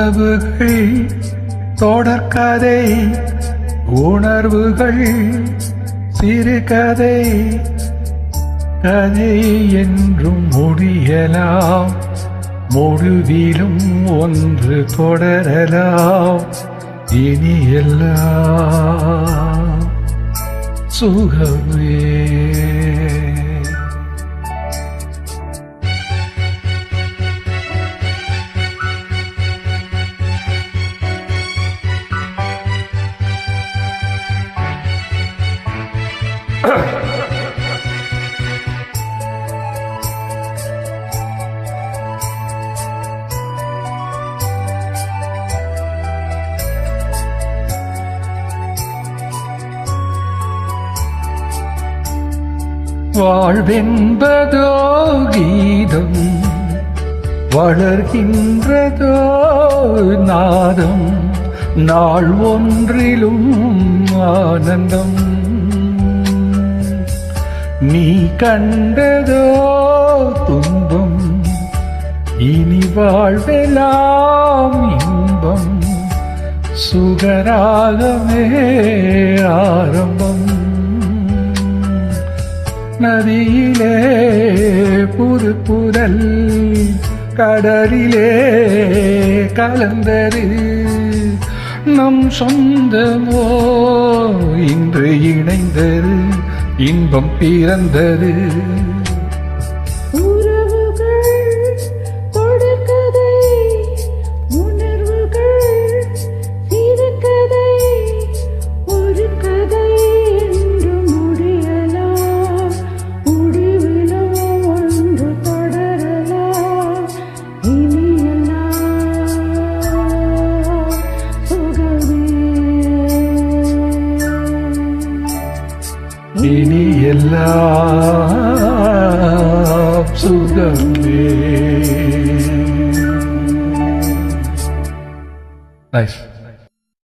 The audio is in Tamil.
கனவுகள் தொடர்கதை உணர்வுகள் சிறுகதை கதை என்றும் முடியலாம் முடிவிலும் ஒன்று தொடரலாம் இனி எல்லாம் சுகமே. வாழ்வென்பதோ கீதம் வளர்கின்றதோ நாதம் நாள் ஒன்றிலும் ஆனந்தம். நீ கண்டதோ துன்பம் இனி வாழ்வெல்லாம் இன்பம் சுகராகவே நதியிலே புது புதல் கடலிலே கலந்தது. நம் சொந்தமோ இன்று இணைந்தது இன்பம் பிறந்தது. இனி எல்லாம் சுகமே. நைஸ்